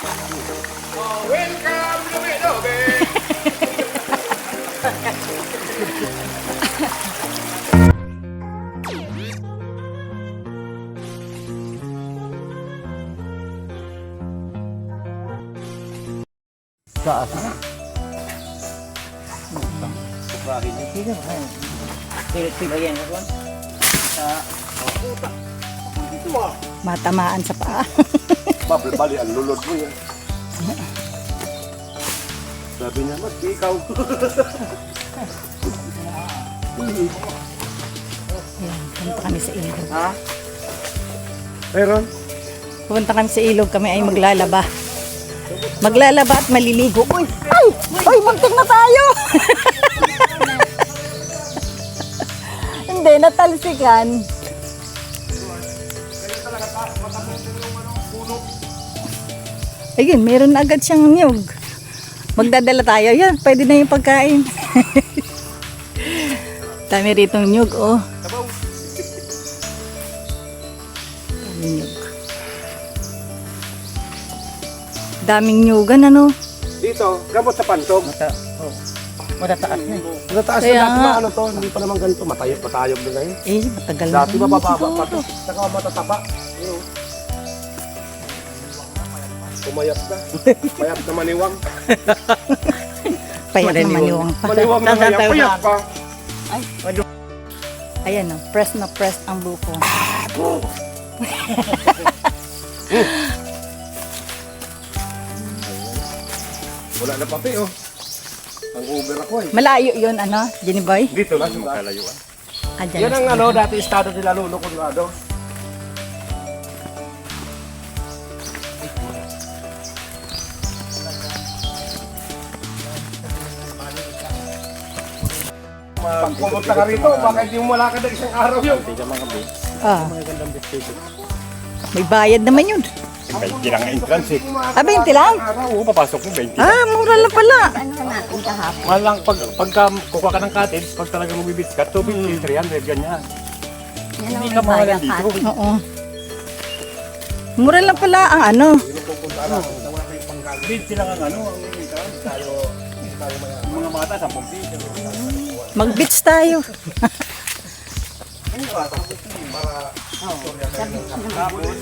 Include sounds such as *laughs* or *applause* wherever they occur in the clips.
Welcome to Bedobe! Taas na. Dito ba? Tilit-tilit yan. Sa Matamaan sa paa. *laughs* Bali, bali, ang lulod mo yan. Sabi niya, mas ikaw. Ayan, punta kami sa ilog. ha? Meron? Pupunta kami sa ilog, kami ay maglalaba. Maglalaba at maliligo. Uy! Ay! Uy, muntik na tayo! *laughs* Hindi, natalsikan. Ayun, meron na agad siyang niyog. Magdadala tayo. Yan, pwede na yung pagkain. *laughs* Dami rito niyog, oh. Dami niyog. Daming nyugan, ano? Dito, gamot sa pantog. mata. Oh. Matataas na eh. Nataas Kaya na dati nga. ano to, hindi pa naman ganito. Matayog, patayog na ngayon. Eh, matagal na. Dati mabababa pa to. Saka matataba. Pumayat na. Payat na maniwang. *laughs* Payat na maniwang pa. Maniwang na tayo Payat pa. Ayan, oh, press na press ang buko. *laughs* Wala na papi oh. Ang Uber ako eh. Malayo yun, ano, Jenny Boy? Dito lang sa kalayuan. Ah, dyan Yan ang ano, dati estado nila Lolo Conrado. Pag pumunta ka rito, baka hindi mo malakad ng isang araw yun. Ah. May bayad naman yun. 20 lang ang entrance eh. Ah, 20 lang? Oo, papasok mo 20. Ah, mura lang pala. Mahal lang, pag, pagka kukuha ka ng cottage, pag talaga magbibits ka, 250, 300, ganyan. Hindi ka mahalan dito. Oo. Mura lang pala ang ano. 20 lang ang ano, ang entrance. Tayo, yung mga bata, 10 piso. Mag-beach tayo.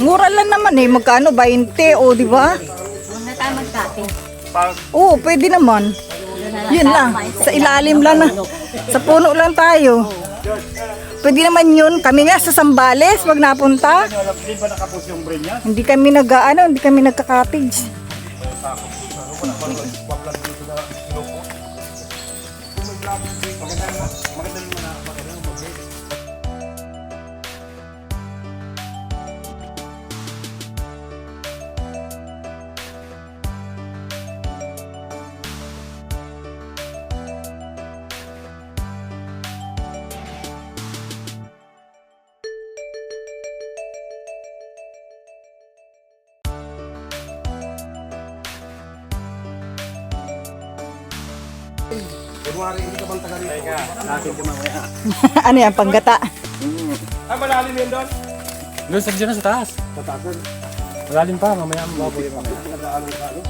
Mura lang naman eh. Magkano? 20 o, di ba? Pag Oo, pwede naman. Yun lang. Sa ilalim lang na. Sa puno lang tayo. Pwede naman yun. Kami nga sa Sambales, wag napunta. Hindi kami nag ano, hindi kami nagka-cottage. más. Kunwari, hindi ka bang taga rito? Teka, natin ka mamaya. *laughs* ano yan, panggata. Ah, malalim yun doon? Doon sa dyan sa taas. Tatagan. Malalim pa, mamaya mabuhay pa. Nag-ano ka, ano?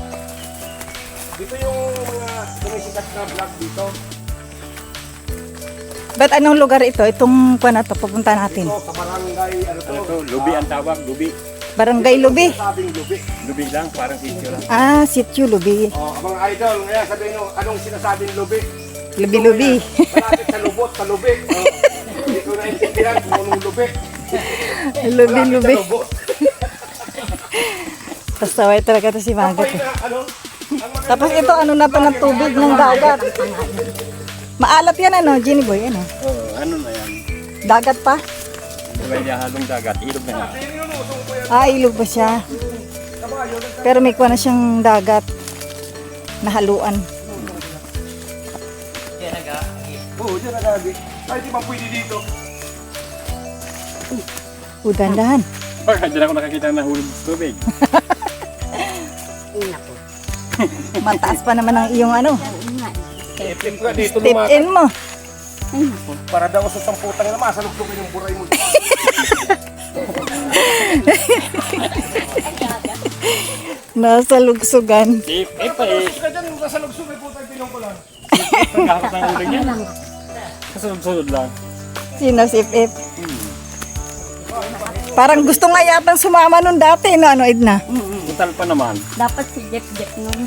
Dito yung mga sumisikat na vlog dito. Ba't anong lugar ito? Itong pa na to, papunta natin. Ito, sa barangay, ano to? Ano to, lubi ang tawag, lubi. Barangay Lubi. Sabing lubi. Lubi lang, parang sityo lang. Ah, Sityo Lubi. Oh, mga idol, ngayon sabihin nyo, anong sinasabing lubi? Lubi-lubi. Malapit sa lubot, sa lubi. Oh, Hindi ko naintindihan kung anong lubi. Malapit sa Lubi-lubi. lubot. Basta way talaga to si Magat. Ay, eh. ano? Tapos ito, ano na pa ng tubig ng dagat. Maalat yan, ano, Jenny Boy, ano? Oh, ano na yan? Dagat pa? May halong dagat, ilog na yan. Ah, ilog ba siya? Pero may kuha na siyang dagat na Oo, dyan nagagi. Ay, di ba pwede dito? Udandahan. Baka *laughs* dyan ako nakakita ng nahulog sa tubig. *laughs* Mataas pa naman ang iyong ano. Ipip ka dito Tip lumakad. in mo. Para daw sa samputang na masalugtugin yung buray mo. *laughs* Nasa lugsugan. Eh, eh pa eh. Nasa lugsog ay puta yung pinungkulan. Pagkakot ng ulo niya. Kasunod-sunod lang. Sino si Ip? Parang gusto nga yatang sumama nun dati, no? Ano, Edna? Total pa naman. Dapat si Jeff Jeff nun.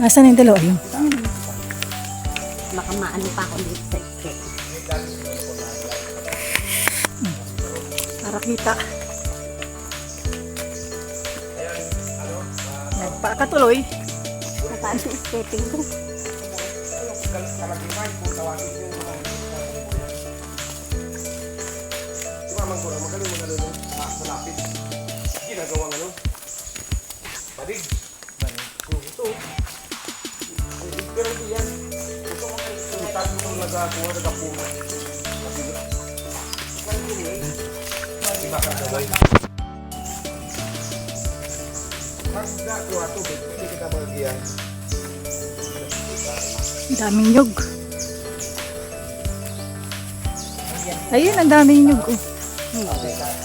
Nasaan yung dalawa yun? Baka maano pa ako dito sa isip. Para kita. Nagpakatuloy. Nasaan si skating ko? Mo na. Ginagawang ano? Padig. Oh, ito. Pero yan. Ito mga sultan mo nung nagakuha, nagapunga. Di ba kagaway? Pag nagakuha tubig, hindi kita magigyan. Daming nyug. Ayun, ang daming nyug. Oh.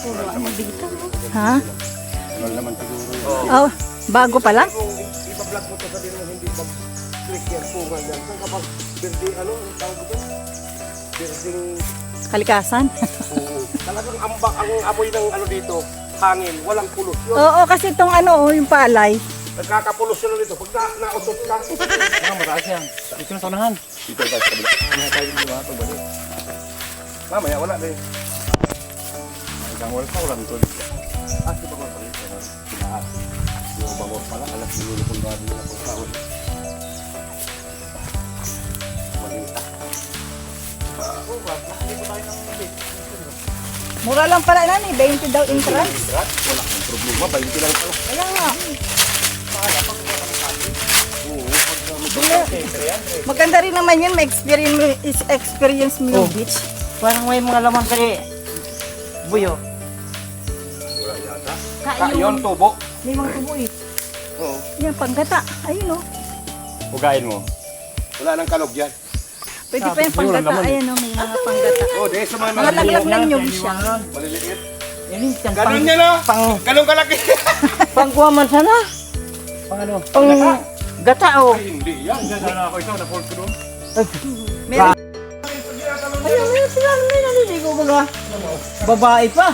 Puro ano dito. Ha? Ano. Oh, bago pa lang? Ipa-vlog mo to sa din hindi mag-click yan, punga yan. Kapag birthday, ano, ang tawag ito? Birthday Kalikasan. Oo. Talagang *laughs* ambak ang amoy ng ano dito, hangin, walang polusyon. Oo, kasi itong ano, oh, yung palay. Nagkakapolusyon na dito. Pag na, nausot ka, mataas yan. Dito na taunahan. Dito tayo sa kabila. Ano tayo dito ba? Pagbalik. mamaya wala na eh. Hanggang wala pa ulan to. Ah, di ba ko pa rin? Tinaas. Yung bangor pala, alas siguro kung gano'n nila pang tawon. Malinta. Mura lang pala nani, 20 daw entrance. Wala kang problema, 20 lang pala. Kaya nga. Bili- Maganda rin naman yun, may experience, is experience mo yung beach. Parang may mga laman kali. Buyo. Wala yata. Kain Yun, tubo. May mga tubo eh. Oo. Yan, panggata. Ayun oh. Ugain mo. Wala nang kalog yan. Pwede pa yung panggata. Ayan oh, may mga panggata. Oo, di sa mga Mga laglag ng nyug siya. maliliit. Yan yung pang, Ganun niya no? pang, Ganun kalaki. *laughs* pangkuha man sana. Pang ano? Pang gata o. Ay, hindi yan. Diyan sana ako ito, na-fold ko doon. Meron. Ayun, ayun, sila may naliligo baga. Babae pa.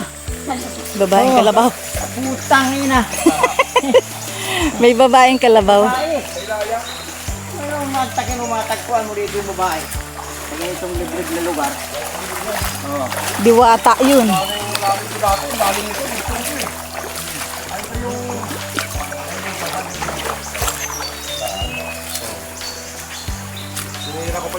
Babaeng kalabaw. Putang ina. *laughs* May babaeng kalabaw. Babae. Ano, matakin mo matagpuan mo dito yung babae. Sa ganitong libreg na lugar. Diwata yun. Sinira ko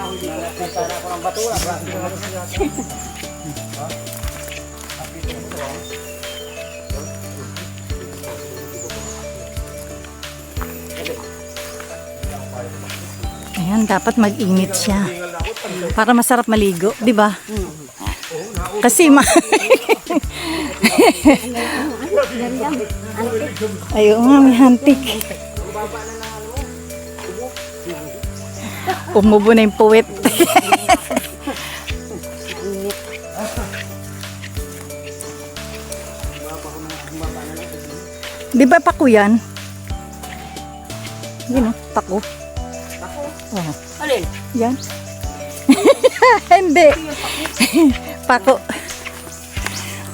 Sana. Ayan, dapat mag-init siya. Para masarap maligo, di ba? Kasi ma... *laughs* Ayun nga, may hantik. Umubo na yung puwet. *laughs* Di ba pako yan? Yun o, pako. Oo. Alin? Yan. *laughs* Hindi. *laughs* Pako.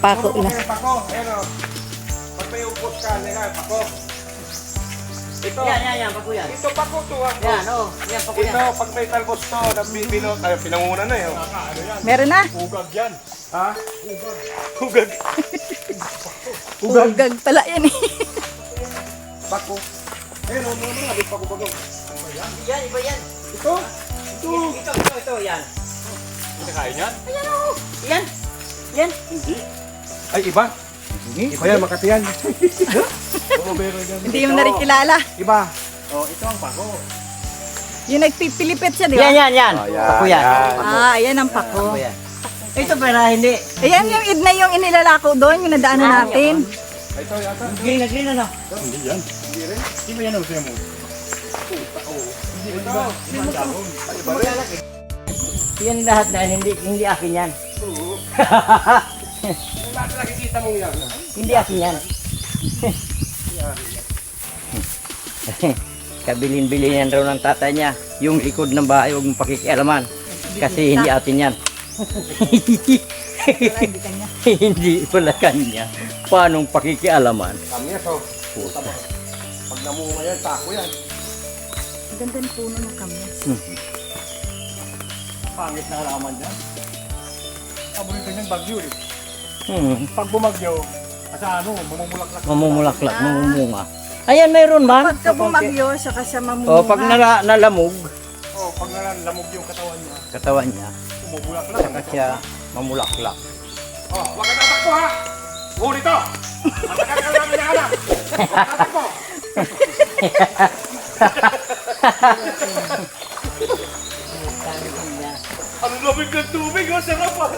Pako lang. Okay, pako. Ayan o. Pag may upos ka, nila, pako. Ito. Yan, yan, yan, paku yan. Ito pako to ha. Yan, oh. Yan, paku Ito, pag may talbos to, nabibilo, tayo pinanguna na yun. Meron na. Ugag yan. Ha? Hugag. Ugag *laughs* pala yan eh. Pako. Ayun o, mga mga, di pako bago. Yan, iba yan. Ito? Ito, ito, ito, yan. Kinakain yan? Yan. Yan. Ay, iba. Iba yan, Makati yan. *laughs* Oo, yan. Hindi mo na rin kilala. Iba. Oh, ito ang pako. Yung nagpipilipit siya, di ba? Yan, yan, yan. Oh, yan, Ako yan. Ah, ayan ang pako. Ako yan. Ito para hindi. Ayan yung idna yung inilalako doon, yung nadaanan natin. Ito yata. Green na green ano. Hindi yan. Hindi rin. Hindi ba yan ang gusto mo? Ito. Ay, iba rin. Yan lahat na hindi hindi akin yan. Lahat *laughs* na nakikita mo yan. Hindi akin yan. *laughs* Kabilin-bilin yan raw ng tatay niya. Yung likod ng bahay, huwag mong pakikialaman. Kasi hindi atin yan. *laughs* hindi pala kanya. Paanong pakikialaman? Kami yan, so. Puta. Pag namunga yan, tako yan. Ganda ng puno ng kamyas. Pangit na halaman dyan. Paborito niyan bagyo eh. Hmm. Pag bumagyo, sa ano, mamumulaklak. Mamumulaklak, mamumunga. Ayan, mayroon man. Pagka bumagyo, saka siya O, mamunga. pag nala, nalamog, Oh, pag nalamog yung katawan niya, katawan niya, bumubulaklak. saka siya mamulaklak. Oh, wag ka tatakbo ha! Huli to! Matagal ka namin na anak! Wag ka tatakbo! *laughs* Ang lamig ng tubig, oh, sarap ah!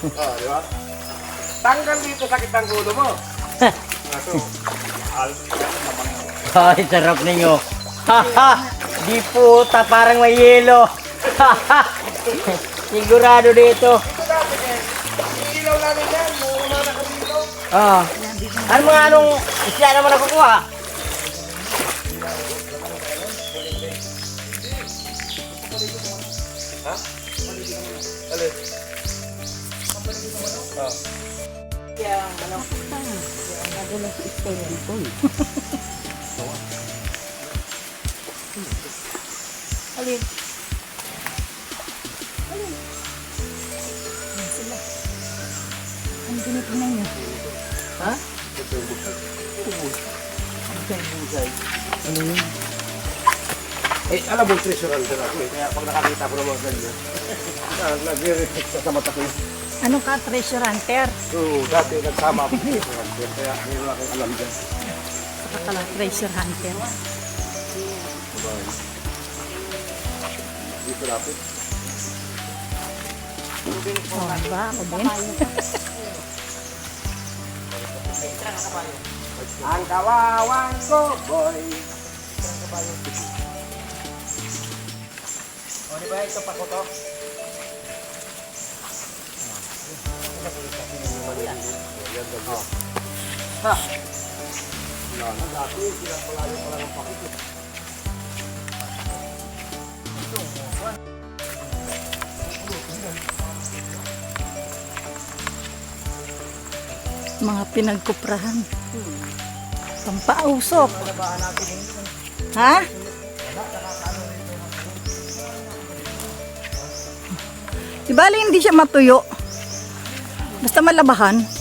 Oh, di ba? Tanggal dito sakit ng ulo mo. Ato. *laughs* Ay, sarap ninyo. Haha, di puta, parang may yelo. Haha, *laughs* sigurado dito. Ilaw namin yan, muna na kami dito. Ah. Ano mga anong isla naman nakukuha? Alin? Yang, ano? Nagulat si Stellan ko eh. Alin? Ang tinitingnan niyo. Ha? Eh, alam mo, treasure hunter ako eh. Kaya pag nakakita ko ng mga ganyan, *laughs* ah, nag-reflect sa sa mata ko. Ano ka, treasure hunter? Oo, dati nagsama ako treasure hunter. Kaya ngayon akong alam dyan. Saka pala, treasure hunter. Dito lapit. Oh, ba? Ako din. *laughs* Ang kawawang ko, boy. O, di ba ito pa ko to? Mga pinagkuprahan. Pampausok. Ha? Di bali hindi siya matuyo. Basta malabahan.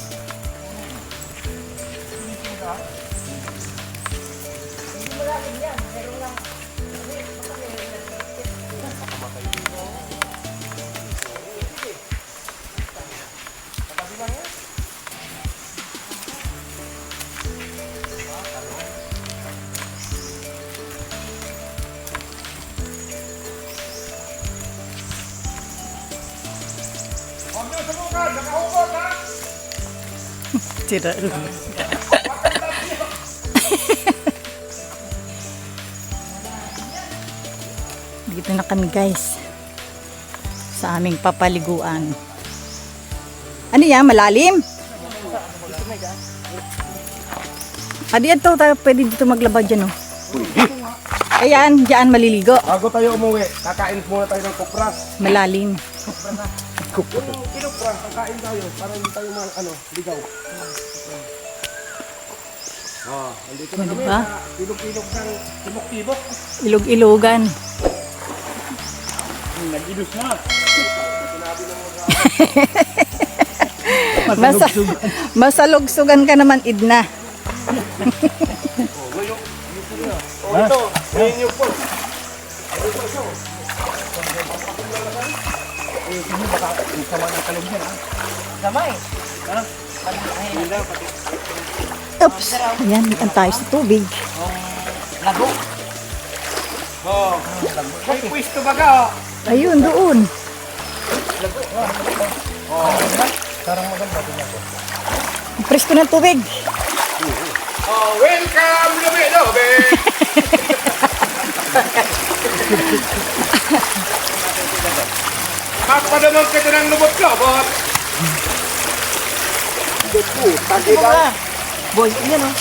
Sumukan, nakahukot ha! Tira. Dito na kami guys. Sa aming papaliguan. Ano yan? Malalim? Adi ito tayo pwede dito maglaba dyan oh. Ayan, diyan maliligo. Bago tayo umuwi, kakain muna tayo ng kupras. Malalim. Kinupras, kakain tayo para hindi tayo mga ano, ligaw. Oh, andito na Ano kami ba? sa ilog-ilog ng tibok-tibok. Ilog-ilogan. Nag-idus na. *laughs* Masa, masalugsugan ka naman, Idna. Oh, ito, ngayon yung po. Eh, hindi baka sama ng kalog yan, ha? Sama eh. Pati. Oops. Ayan, ang tayo sa tubig. lago. Oh, may pwesto baga, oh. Ayun, doon. Ang presko ng tubig. Oh, welcome, Lobe, Lobe! *laughs* Magpadamag ka din ng lubot-lubot. Boy, yan oh.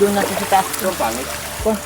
Doon natin sa taas. Yung pangit. Kung